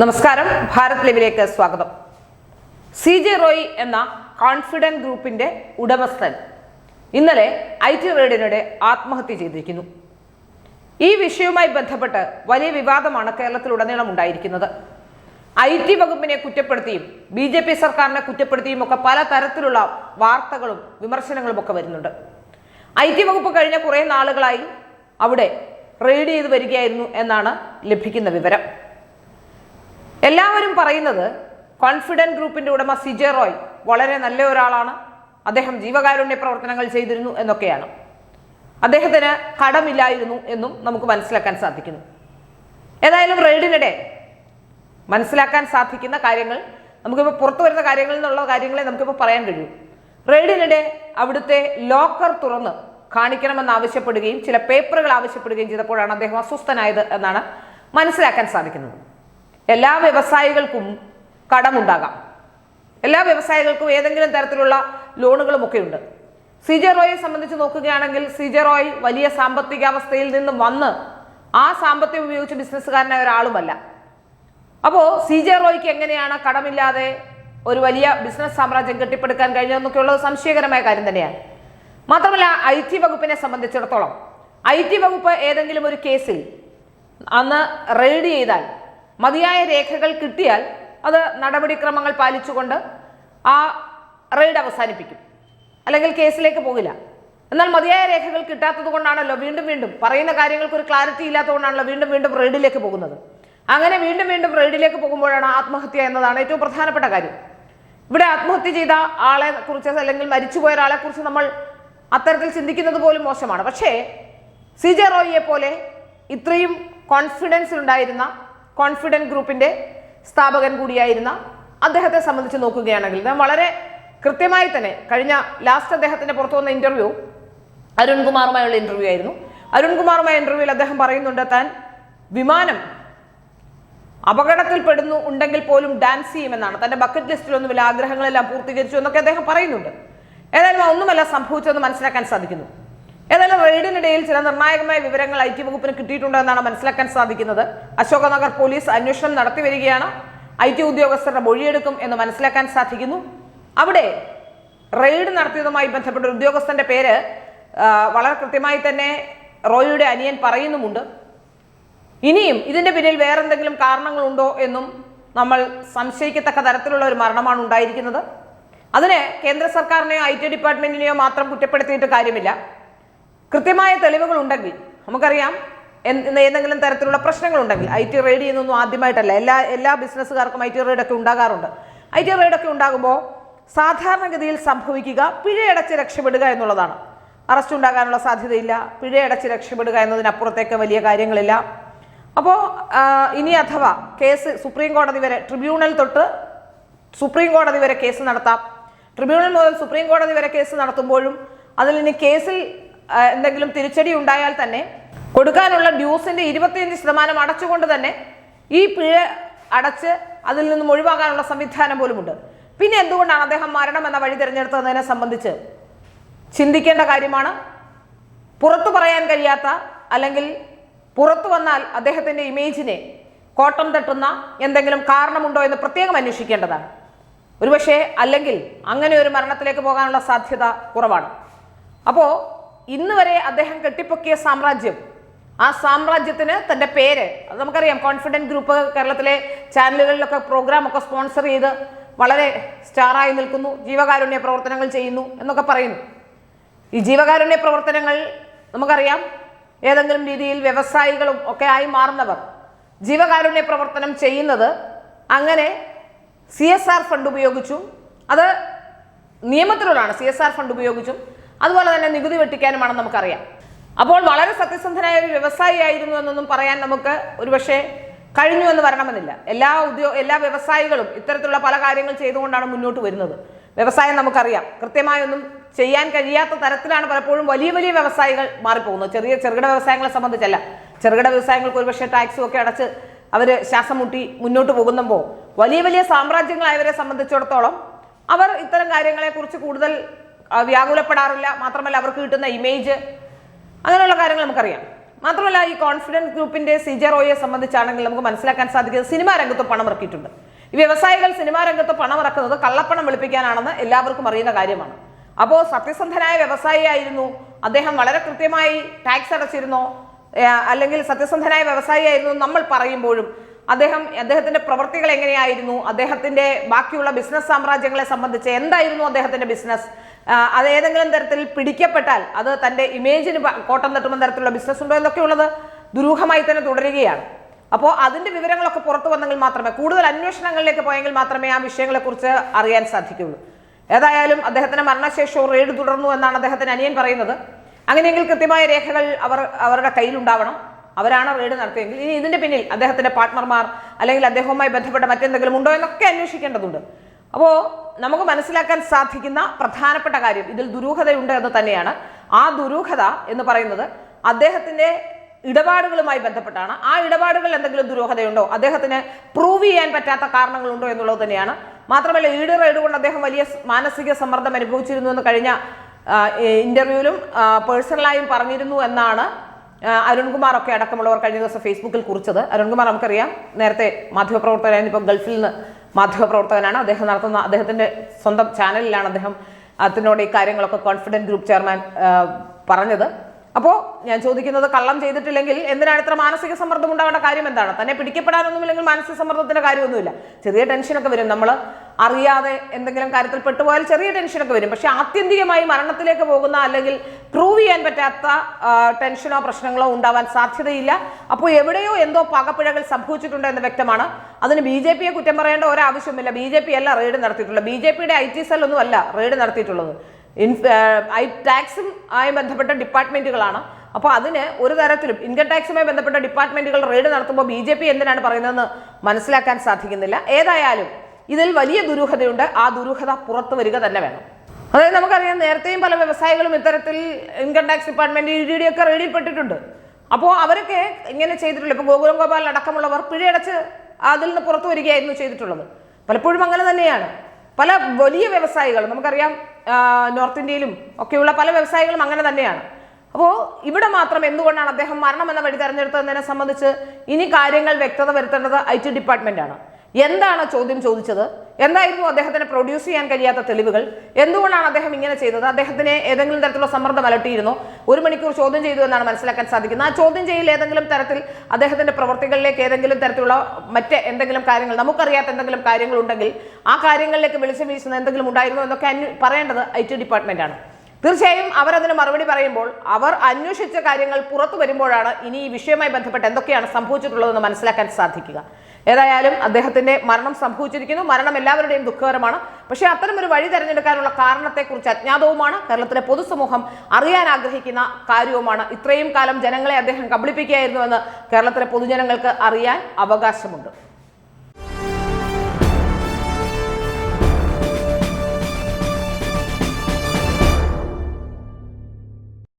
നമസ്കാരം. ഭാരത് ലൈവിലേക്ക് സ്വാഗതം. സി ജെ റോയ് എന്ന കോൺഫിഡന്റ് ഗ്രൂപ്പിന്റെ ഉടമസ്ഥൻ ഇന്നലെ ഐ ടി റെയ്ഡിനിടെ ആത്മഹത്യ ചെയ്തിരിക്കുന്നു. ഈ വിഷയവുമായി ബന്ധപ്പെട്ട് വലിയ വിവാദമാണ് കേരളത്തിലുടനീളം ഉണ്ടായിരിക്കുന്നത് ഐ ടി വകുപ്പിനെ കുറ്റപ്പെടുത്തിയും ബി ജെ പി സർക്കാരിനെ കുറ്റപ്പെടുത്തിയും ഒക്കെ പല തരത്തിലുള്ള വാർത്തകളും വിമർശനങ്ങളും ഒക്കെ വരുന്നുണ്ട്. ഐ ടി വകുപ്പ് കഴിഞ്ഞ കുറേ നാളുകളായി അവിടെ റെയ്ഡ് ചെയ്ത് വരികയായിരുന്നു എന്നാണ് ലഭിക്കുന്ന വിവരം. എല്ലാവരും പറയുന്നത് കോൺഫിഡന്റ് ഗ്രൂപ്പിന്റെ ഉടമ സിജെ റോയ് വളരെ നല്ല ഒരാളാണ്. അദ്ദേഹം ജീവകാരുണ്യ പ്രവർത്തനങ്ങൾ ചെയ്തിരുന്നു എന്നൊക്കെയാണ്. അദ്ദേഹത്തിന് കടമില്ലായിരുന്നു എന്നും നമുക്ക് മനസ്സിലാക്കാൻ സാധിക്കുന്നു. ഏതായാലും റെയ്ഡിനിടെ മനസ്സിലാക്കാൻ സാധിക്കുന്ന കാര്യങ്ങൾ നമുക്കിപ്പോൾ പുറത്തു വരുന്ന കാര്യങ്ങളിൽ നിന്നുള്ള കാര്യങ്ങളെ നമുക്കിപ്പോൾ പറയാൻ കഴിയും. റെയ്ഡിനിടെ അവിടുത്തെ ലോക്കർ തുറന്ന് കാണിക്കണമെന്ന് ആവശ്യപ്പെടുകയും ചില പേപ്പറുകൾ ആവശ്യപ്പെടുകയും ചെയ്തപ്പോഴാണ് അദ്ദേഹം അസ്വസ്ഥനായത് എന്നാണ് മനസ്സിലാക്കാൻ സാധിക്കുന്നത്. എല്ലാ വ്യവസായികൾക്കും കടമുണ്ടാകാം. എല്ലാ വ്യവസായികൾക്കും ഏതെങ്കിലും തരത്തിലുള്ള ലോണുകളും ഒക്കെ ഉണ്ട്. സി ജെ റോയെ സംബന്ധിച്ച് നോക്കുകയാണെങ്കിൽ സി ജെ റോയ് വലിയ സാമ്പത്തികാവസ്ഥയിൽ നിന്ന് വന്ന് ആ സാമ്പത്തികം ഉപയോഗിച്ച് ബിസിനസ്സുകാരനായ ഒരാളുമല്ല. അപ്പോൾ സി ജെ റോയ്ക്ക് എങ്ങനെയാണ് കടമില്ലാതെ ഒരു വലിയ ബിസിനസ് സാമ്രാജ്യം കെട്ടിപ്പടുക്കാൻ കഴിഞ്ഞതെന്നൊക്കെയുള്ളത് സംശയകരമായ കാര്യം തന്നെയാണ്. മാത്രമല്ല ഐ ടി വകുപ്പിനെ സംബന്ധിച്ചിടത്തോളം ഐ ടി വകുപ്പ് ഏതെങ്കിലും ഒരു കേസിൽ അന്ന് റെയ്ഡ് ചെയ്താൽ മതിയായ രേഖകൾ കിട്ടിയാൽ അത് നടപടിക്രമങ്ങൾ പാലിച്ചുകൊണ്ട് ആ റെയ്ഡ് അവസാനിപ്പിക്കും. അല്ലെങ്കിൽ കേസിലേക്ക് പോകില്ല. എന്നാൽ മതിയായ രേഖകൾ കിട്ടാത്തത് കൊണ്ടാണല്ലോ വീണ്ടും വീണ്ടും പറയുന്ന കാര്യങ്ങൾക്ക് ഒരു ക്ലാരിറ്റി ഇല്ലാത്തതുകൊണ്ടാണല്ലോ വീണ്ടും വീണ്ടും റെയ്ഡിലേക്ക് പോകുന്നത്. അങ്ങനെ വീണ്ടും വീണ്ടും റെയ്ഡിലേക്ക് പോകുമ്പോഴാണ് ആത്മഹത്യ എന്നതാണ് ഏറ്റവും പ്രധാനപ്പെട്ട കാര്യം. ഇവിടെ ആത്മഹത്യ ചെയ്ത ആളെ കുറിച്ച് അല്ലെങ്കിൽ മരിച്ചുപോയ ഒരാളെ കുറിച്ച് നമ്മൾ അത്തരത്തിൽ ചിന്തിക്കുന്നത് പോലും മോശമാണ്. പക്ഷേ സി ജെ റോയിയെ പോലെ ഇത്രയും കോൺഫിഡൻസ് ഉണ്ടായിരുന്ന കോൺഫിഡന്റ് ഗ്രൂപ്പിന്റെ സ്ഥാപകൻ കൂടിയായിരുന്ന അദ്ദേഹത്തെ സംബന്ധിച്ച് നോക്കുകയാണെങ്കിൽ ഞാൻ വളരെ കൃത്യമായി തന്നെ കഴിഞ്ഞ ലാസ്റ്റ് അദ്ദേഹത്തിന്റെ പുറത്തു വന്ന ഇന്റർവ്യൂ അരുൺകുമാറുമായുള്ള ഇന്റർവ്യൂ ആയിരുന്നു. അരുൺകുമാറുമായ ഇന്റർവ്യൂവിൽ അദ്ദേഹം പറയുന്നുണ്ട് താൻ വിമാനം അപകടത്തിൽപ്പെടുന്നു ഉണ്ടെങ്കിൽ പോലും ഡാൻസ് ചെയ്യുമെന്നാണ്. തന്റെ ബക്കറ്റ് ലിസ്റ്റിലൊന്നും വലിയ ആഗ്രഹങ്ങളെല്ലാം പൂർത്തീകരിച്ചു എന്നൊക്കെ അദ്ദേഹം പറയുന്നുണ്ട്. ഏതായാലും ഒന്നുമല്ല സംഭവിച്ചതെന്ന് മനസ്സിലാക്കാൻ സാധിക്കുന്നു. ഏതായാലും റെയ്ഡിനിടയിൽ ചില നിർണായകമായ വിവരങ്ങൾ ഐ ടി വകുപ്പിന് കിട്ടിയിട്ടുണ്ട് എന്നാണ് മനസ്സിലാക്കാൻ സാധിക്കുന്നത്. അശോകനഗർ പോലീസ് അന്വേഷണം നടത്തി വരികയാണ്. ഐ ടി ഉദ്യോഗസ്ഥരുടെ മൊഴിയെടുക്കും എന്ന് മനസ്സിലാക്കാൻ സാധിക്കുന്നു. അവിടെ റെയ്ഡ് നടത്തിയതുമായി ബന്ധപ്പെട്ട ഒരു ഉദ്യോഗസ്ഥന്റെ പേര് വളരെ കൃത്യമായി തന്നെ റോയിയുടെ അനിയൻ പറയുന്നുമുണ്ട്. ഇനിയും ഇതിന്റെ പിന്നിൽ വേറെന്തെങ്കിലും കാരണങ്ങളുണ്ടോ എന്നും നമ്മൾ സംശയിക്കത്തക്ക തരത്തിലുള്ള ഒരു മരണമാണ് ഉണ്ടായിരിക്കുന്നത്. അതിന് കേന്ദ്ര സർക്കാരിനെയോ ഐ ടി ഡിപ്പാർട്ട്മെന്റിനെയോ മാത്രം കുറ്റപ്പെടുത്തിയിട്ട് കാര്യമില്ല. കൃത്യമായ തെളിവുകൾ ഉണ്ടെങ്കിൽ നമുക്കറിയാം ഏതെങ്കിലും തരത്തിലുള്ള പ്രശ്നങ്ങളുണ്ടെങ്കിൽ ഐ ടി റെയ്ഡ് ചെയ്യുന്നൊന്നും ആദ്യമായിട്ടല്ല. എല്ലാ എല്ലാ ബിസിനസ്സുകാർക്കും ഐ ടി റെയ്ഡ് ഒക്കെ ഉണ്ടാകാറുണ്ട്. ഐ ടി റെയ്ഡ് ഒക്കെ ഉണ്ടാകുമ്പോൾ സാധാരണഗതിയിൽ സംഭവിക്കുക പിഴയടച്ച് രക്ഷപ്പെടുക എന്നുള്ളതാണ്. അറസ്റ്റ് ഉണ്ടാകാനുള്ള സാധ്യതയില്ല പിഴയടച്ച് രക്ഷപ്പെടുക എന്നതിനപ്പുറത്തേക്ക് വലിയ കാര്യങ്ങളില്ല. അപ്പോൾ ഇനി അഥവാ കേസ് സുപ്രീം കോടതി വരെ ട്രിബ്യൂണൽ തൊട്ട് സുപ്രീം കോടതി വരെ കേസ് നടത്താം. ട്രിബ്യൂണൽ മുതൽ സുപ്രീം കോടതി വരെ കേസ് നടത്തുമ്പോഴും അതിൽ ഇനി കേസിൽ എന്തെങ്കിലും തിരിച്ചടി ഉണ്ടായാൽ തന്നെ കൊടുക്കാനുള്ള ഡ്യൂസിന്റെ ഇരുപത്തിയഞ്ച് ശതമാനം അടച്ചുകൊണ്ട് തന്നെ ഈ പിഴ അടച്ച് അതിൽ നിന്നും ഒഴിവാകാനുള്ള സംവിധാനം പോലുമുണ്ട്. പിന്നെ എന്തുകൊണ്ടാണ് അദ്ദേഹം മരണം എന്ന വഴി തിരഞ്ഞെടുത്തതിനെ സംബന്ധിച്ച് ചിന്തിക്കേണ്ട കാര്യമാണ്? പുറത്തു പറയാൻ കഴിയാത്ത അല്ലെങ്കിൽ പുറത്തു വന്നാൽ അദ്ദേഹത്തിന്റെ ഇമേജിനെ കോട്ടം തട്ടുന്ന എന്തെങ്കിലും കാരണമുണ്ടോ എന്ന് പ്രത്യേകം അന്വേഷിക്കേണ്ടതാണ്. ഒരുപക്ഷെ അല്ലെങ്കിൽ അങ്ങനെ ഒരു മരണത്തിലേക്ക് പോകാനുള്ള സാധ്യത കുറവാണ്. അപ്പോൾ ഇന്ന് വരെ അദ്ദേഹം കെട്ടിപ്പൊക്കിയ സാമ്രാജ്യം. ആ സാമ്രാജ്യത്തിന് തന്റെ പേര് അത് നമുക്കറിയാം കോൺഫിഡന്റ് ഗ്രൂപ്പ് കേരളത്തിലെ ചാനലുകളിലൊക്കെ പ്രോഗ്രാമൊക്കെ സ്പോൺസർ ചെയ്ത് വളരെ സ്റ്റാറായി നിൽക്കുന്നു ജീവകാരുണ്യ പ്രവർത്തനങ്ങൾ ചെയ്യുന്നു എന്നൊക്കെ പറയുന്നു. ഈ ജീവകാരുണ്യ പ്രവർത്തനങ്ങൾ നമുക്കറിയാം ഏതെങ്കിലും രീതിയിൽ വ്യവസായികളും ഒക്കെ ആയി മാറുന്നവർ. ജീവകാരുണ്യ പ്രവർത്തനം ചെയ്യുന്നത് അങ്ങനെ സി എസ് ആർ ഫണ്ട് ഉപയോഗിച്ചും അത് നിയമത്തിലുള്ളതാണ് സി എസ് ആർ ഫണ്ട് ഉപയോഗിച്ചും അതുപോലെ തന്നെ നികുതി വെട്ടിക്കാനുമാണെന്ന് നമുക്കറിയാം. അപ്പോൾ വളരെ സത്യസന്ധനായ ഒരു വ്യവസായി ആയിരുന്നു എന്നൊന്നും പറയാൻ നമുക്ക് ഒരുപക്ഷെ കഴിഞ്ഞു എന്ന് വരണമെന്നില്ല. എല്ലാ ഉദ്യോ എല്ലാ വ്യവസായികളും ഇത്തരത്തിലുള്ള പല കാര്യങ്ങൾ ചെയ്തുകൊണ്ടാണ് മുന്നോട്ട് വരുന്നത്. വ്യവസായം നമുക്കറിയാം. കൃത്യമായൊന്നും ചെയ്യാൻ കഴിയാത്ത തരത്തിലാണ് പലപ്പോഴും വലിയ വലിയ വ്യവസായികൾ മാറിപ്പോകുന്നത്. ചെറിയ ചെറുകിട വ്യവസായങ്ങളെ സംബന്ധിച്ചല്ല. ചെറുകിട വ്യവസായങ്ങൾക്ക് ഒരുപക്ഷെ ടാക്സും ഒക്കെ അടച്ച് അവർ ശ്വാസം മുട്ടി മുന്നോട്ട് പോകുമ്പോൾ വലിയ വലിയ സാമ്രാജ്യങ്ങളായവരെ സംബന്ധിച്ചിടത്തോളം അവർ ഇത്തരം കാര്യങ്ങളെക്കുറിച്ച് കൂടുതൽ വ്യാകുലപ്പെടാറില്ല. മാത്രമല്ല അവർക്ക് കിട്ടുന്ന ഇമേജ് അങ്ങനെയുള്ള കാര്യങ്ങൾ നമുക്കറിയാം. മാത്രമല്ല ഈ കോൺഫിഡൻസ് ഗ്രൂപ്പിന്റെ സിജെ റോയെ സംബന്ധിച്ചാണെങ്കിൽ നമുക്ക് മനസ്സിലാക്കാൻ സാധിക്കുന്നത് സിനിമാ രംഗത്ത് പണം ഇറക്കിയിട്ടുണ്ട്. ഈ വ്യവസായികൾ സിനിമാ രംഗത്ത് പണം ഇറക്കുന്നത് കള്ളപ്പണം വെളുപ്പിക്കാനാണെന്ന് എല്ലാവർക്കും അറിയുന്ന കാര്യമാണ്. അപ്പോൾ സത്യസന്ധനായ വ്യവസായിയായിരുന്നു അദ്ദേഹം വളരെ കൃത്യമായി ടാക്സ് അടച്ചിരുന്നോ. അല്ലെങ്കിൽ സത്യസന്ധനായ വ്യവസായിയായിരുന്നു നമ്മൾ പറയുമ്പോഴും അദ്ദേഹം അദ്ദേഹത്തിന്റെ പ്രവൃത്തികൾ എങ്ങനെയായിരുന്നു? അദ്ദേഹത്തിന്റെ ബാക്കിയുള്ള ബിസിനസ് സാമ്രാജ്യങ്ങളെ സംബന്ധിച്ച് എന്തായിരുന്നു അദ്ദേഹത്തിന്റെ ബിസിനസ് അത് ഏതെങ്കിലും തരത്തിൽ പിടിക്കപ്പെട്ടാൽ അത് തന്റെ ഇമേജിന് കോട്ടം തട്ടുന്ന തരത്തിലുള്ള ബിസിനസ് ഉണ്ടോ എന്നൊക്കെ ഉള്ളത് ദുരൂഹമായി തന്നെ തുടരുകയാണ്. അപ്പോൾ അതിന്റെ വിവരങ്ങളൊക്കെ പുറത്തു വന്നെങ്കിൽ മാത്രമേ കൂടുതൽ അന്വേഷണങ്ങളിലേക്ക് പോയെങ്കിൽ മാത്രമേ ആ വിഷയങ്ങളെക്കുറിച്ച് അറിയാൻ സാധിക്കുകയുള്ളൂ. ഏതായാലും അദ്ദേഹത്തിന് മരണശേഷവും റെയ്ഡ് തുടർന്നു എന്നാണ് അദ്ദേഹത്തിന് അനിയൻ പറയുന്നത്. അങ്ങനെയെങ്കിൽ കൃത്യമായ രേഖകൾ അവർ അവരുടെ കയ്യിലുണ്ടാവണം. അവരാണ് റെയ്ഡ് നടത്തിയെങ്കിൽ ഇനി ഇതിന്റെ പിന്നിൽ അദ്ദേഹത്തിന്റെ പാർട്ട്ണർമാർ അല്ലെങ്കിൽ അദ്ദേഹവുമായി ബന്ധപ്പെട്ട മറ്റെന്തെങ്കിലും ഉണ്ടോ എന്നൊക്കെ അന്വേഷിക്കേണ്ടതുണ്ട്. അപ്പോൾ നമുക്ക് മനസ്സിലാക്കാൻ സാധിക്കുന്ന പ്രധാനപ്പെട്ട കാര്യം ഇതിൽ ദുരൂഹതയുണ്ട് എന്ന് തന്നെയാണ്. ആ ദുരൂഹത എന്ന് പറയുന്നത് അദ്ദേഹത്തിന്റെ ഇടപാടുകളുമായി ബന്ധപ്പെട്ടാണ്. ആ ഇടപാടുകൾ എന്തെങ്കിലും ദുരൂഹതയുണ്ടോ? അദ്ദേഹത്തിന് പ്രൂവ് ചെയ്യാൻ പറ്റാത്ത കാരണങ്ങളുണ്ടോ എന്നുള്ളത് തന്നെയാണ്. മാത്രമല്ല ഈട് റെയ്ഡ് കൊണ്ട് അദ്ദേഹം വലിയ മാനസിക സമ്മർദ്ദം അനുഭവിച്ചിരുന്നു എന്ന് കഴിഞ്ഞ ഇന്റർവ്യൂവിലും പേഴ്സണലായും പറഞ്ഞിരുന്നു എന്നാണ് അരുൺകുമാർ ഒക്കെ അടക്കമുള്ളവർ കഴിഞ്ഞ ദിവസം ഫേസ്ബുക്കിൽ കുറിച്ചത്. അരുൺകുമാർ നമുക്കറിയാം നേരത്തെ മാധ്യമപ്രവർത്തകരായിരുന്നു ഇപ്പോൾ ഗൾഫിൽ നിന്ന് മാധ്യമപ്രവർത്തകനാണ്. അദ്ദേഹം നടത്തുന്ന അദ്ദേഹത്തിന്റെ സ്വന്തം ചാനലിലാണ് അദ്ദേഹം അതിനോട് ഈ കാര്യങ്ങളൊക്കെ കോൺഫിഡന്റ് ഗ്രൂപ്പ് ചെയർമാൻ പറഞ്ഞത്. അപ്പോൾ ഞാൻ ചോദിക്കുന്നത് കള്ളം ചെയ്തിട്ടില്ലെങ്കിൽ എന്തിനാണ് ഇത്ര മാനസിക സമ്മർദ്ദം ഉണ്ടാവേണ്ട കാര്യം എന്താണ്? തന്നെ പിടിക്കപ്പെടാനൊന്നുമില്ലെങ്കിൽ മാനസിക സമ്മർദ്ദത്തിന്റെ കാര്യമൊന്നുമില്ല. ചെറിയ ടെൻഷനൊക്കെ വരും. നമ്മൾ അറിയാതെ എന്തെങ്കിലും കാര്യത്തിൽ പെട്ടുപോയാൽ ചെറിയ ടെൻഷനൊക്കെ വരും. പക്ഷെ ആത്യന്തികമായി മരണത്തിലേക്ക് പോകുന്ന അല്ലെങ്കിൽ പ്രൂവ് ചെയ്യാൻ പറ്റാത്ത ടെൻഷനോ പ്രശ്നങ്ങളോ ഉണ്ടാവാൻ സാധ്യതയില്ല. അപ്പോൾ എവിടെയോ എന്തോ പകപ്പിഴകൾ സംഭവിച്ചിട്ടുണ്ട് എന്ന് വ്യക്തമാണ്. അതിന് ബി ജെ പിയെ കുറ്റം പറയേണ്ട ഒരാവശ്യമില്ല. ബി ജെ പി അല്ല റെയ്ഡ് നടത്തിയിട്ടുള്ളത്. ബി ജെ പിയുടെ ഐ ടി സെൽ ഒന്നും അല്ല റെയ്ഡ് നടത്തിയിട്ടുള്ളത്. ഐ ടാക്സും ആയി ബന്ധപ്പെട്ട ഡിപ്പാർട്ട്മെന്റുകളാണ് അപ്പോൾ അതിന് ഒരു തരത്തിലും ഇൻകം ടാക്സുമായി ബന്ധപ്പെട്ട ഡിപ്പാർട്ട്മെന്റുകൾ റെയ്ഡ് നടത്തുമ്പോൾ ബി ജെ പി എന്തിനാണ് പറയുന്നതെന്ന് മനസ്സിലാക്കാൻ സാധിക്കുന്നില്ല. ഏതായാലും ഇതിൽ വലിയ ദുരൂഹതയുണ്ട്. ആ ദുരൂഹത പുറത്തു വരിക തന്നെ വേണം. അതായത് നമുക്കറിയാം നേരത്തെയും പല വ്യവസായികളും ഇത്തരത്തിൽ income tax department E D D ഒക്കെ റെയ്ഡിൽപ്പെട്ടിട്ടുണ്ട് അപ്പോൾ അവരൊക്കെ ഇങ്ങനെ ചെയ്തിട്ടുള്ളൂ ഇപ്പോൾ ഗോകുലം ഗോപാൽ അടക്കമുള്ളവർ പിഴയടച്ച് അതിൽ നിന്ന് പുറത്തു വരികയായിരുന്നു ചെയ്തിട്ടുള്ളത്. പലപ്പോഴും അങ്ങനെ തന്നെയാണ്. പല വലിയ വ്യവസായികൾ നമുക്കറിയാം നോർത്ത് ഇന്ത്യയിലും ഒക്കെയുള്ള പല വ്യവസായികളും അങ്ങനെ തന്നെയാണ്. അപ്പോൾ ഇവിടെ മാത്രം എന്തുകൊണ്ടാണ് അദ്ദേഹം മരണം എന്ന വഴി തെരഞ്ഞെടുത്തതിനെ സംബന്ധിച്ച് ഇനി കാര്യങ്ങൾ വ്യക്തത വരുത്തേണ്ടത് ഐ ടി ഡിപ്പാർട്ട്മെന്റാണ്. എന്താണ് ചോദ്യം ചോദിച്ചത്? എന്തായിരുന്നു അദ്ദേഹത്തിന് പ്രൊഡ്യൂസ് ചെയ്യാൻ കഴിയാത്ത തെളിവുകൾ? എന്തുകൊണ്ടാണ് അദ്ദേഹം ഇങ്ങനെ ചെയ്തത്? അദ്ദേഹത്തിന് ഏതെങ്കിലും തരത്തിലുള്ള സമ്മർദ്ദം അലട്ടിയിരുന്നോ. ഒരു മണിക്കൂർ ചോദ്യം ചെയ്തു എന്നാണ് മനസ്സിലാക്കാൻ സാധിക്കുന്നത്. ആ ചോദ്യം ചെയ്യൽ ഏതെങ്കിലും തരത്തിൽ അദ്ദേഹത്തിന്റെ പ്രവർത്തികളിലേക്ക് ഏതെങ്കിലും തരത്തിലുള്ള മറ്റ് എന്തെങ്കിലും കാര്യങ്ങൾ നമുക്കറിയാത്ത എന്തെങ്കിലും കാര്യങ്ങൾ ഉണ്ടെങ്കിൽ ആ കാര്യങ്ങളിലേക്ക് വെളിച്ചം വീശുന്ന എന്തെങ്കിലും ഉണ്ടായിരുന്നോ എന്നൊക്കെ അന്വ പറയേണ്ടത് ഐ ടി ഡിപ്പാർട്ട്മെന്റാണ് തീർച്ചയായും അവർ അതിന് മറുപടി പറയുമ്പോൾ അവർ അന്വേഷിച്ച കാര്യങ്ങൾ പുറത്തു വരുമ്പോഴാണ് ഇനി ഈ വിഷയവുമായി ബന്ധപ്പെട്ട് എന്തൊക്കെയാണ് സംഭവിച്ചിട്ടുള്ളതെന്ന് മനസ്സിലാക്കാൻ സാധിക്കുക. ഏതായാലും അദ്ദേഹത്തിന്റെ മരണം സംഭവിച്ചിരിക്കുന്നു. മരണം എല്ലാവരുടെയും ദുഃഖകരമാണ്. പക്ഷേ അത്തരം ഒരു വഴി തെരഞ്ഞെടുക്കാനുള്ള കാരണത്തെക്കുറിച്ച് അജ്ഞാതവുമാണ്. കേരളത്തിലെ പൊതുസമൂഹം അറിയാൻ ആഗ്രഹിക്കുന്ന കാര്യവുമാണ്. ഇത്രയും കാലം ജനങ്ങളെ അദ്ദേഹം കബളിപ്പിക്കുകയായിരുന്നുവെന്ന് കേരളത്തിലെ പൊതുജനങ്ങൾക്ക് അറിയാൻ അവകാശമുണ്ട്.